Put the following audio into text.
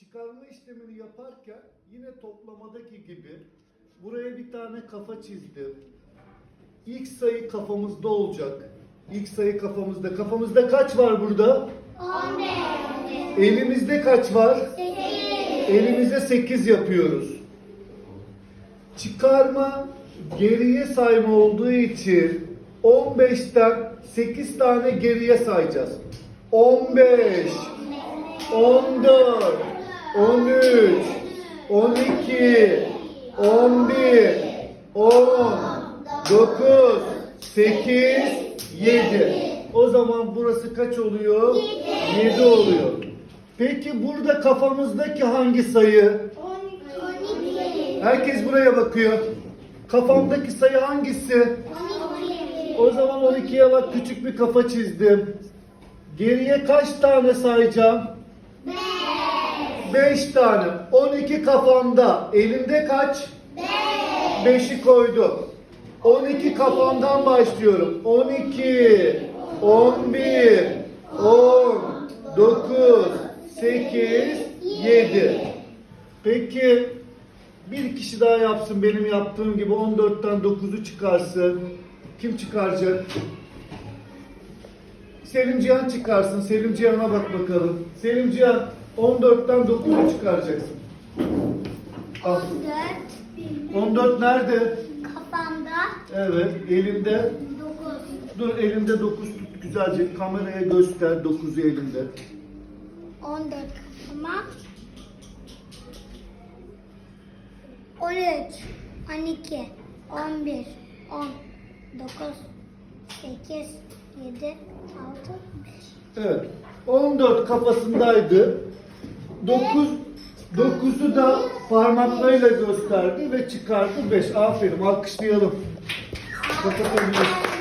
Çıkarma işlemini yaparken yine toplamadaki gibi buraya bir tane kafa çizdim. İlk sayı kafamızda olacak. İlk sayı kafamızda. Kafamızda kaç var burada? 15. Elimizde kaç var? 8. Elimize 8 yapıyoruz. Çıkarma geriye sayma olduğu için 15'ten 8 tane geriye sayacağız. 15 14 13 12 11 10 9 8 7 O zaman burası kaç oluyor? 7 oluyor. Peki burada kafamızdaki hangi sayı? 12. Herkes buraya bakıyor. Kafamdaki sayı hangisi? 12. O zaman 12'ye bak küçük bir kafa çizdim. Geriye kaç tane sayacağım? 5 tane. 12 kafamda. Elimde kaç? 5'i koydum. 12 kafamdan başlıyorum. 12, 11, 10, 9, 8, 7. Peki bir kişi daha yapsın benim yaptığım gibi 14'ten 9'u çıkarsın. Kim çıkaracak? Selim Cihan çıkarsın. Selim Cihan'a bak bakalım. Selim Cihan 14'ten 9'u çıkaracaksın. Al. 14. 14 nerede? Kafamda Evet, elinde. 9. Dur elinde 9 tut güzelce. Kameraya göster 9'u elinde. 14 kafama. 13, 12, 11, 10, 9, 8, 7, 6, 5. Evet. 14 kafasındaydı. 9 9'u da parmaklarıyla gösterdi ve çıkardı 5. Aferin alkışlayalım. Kapatabiliriz.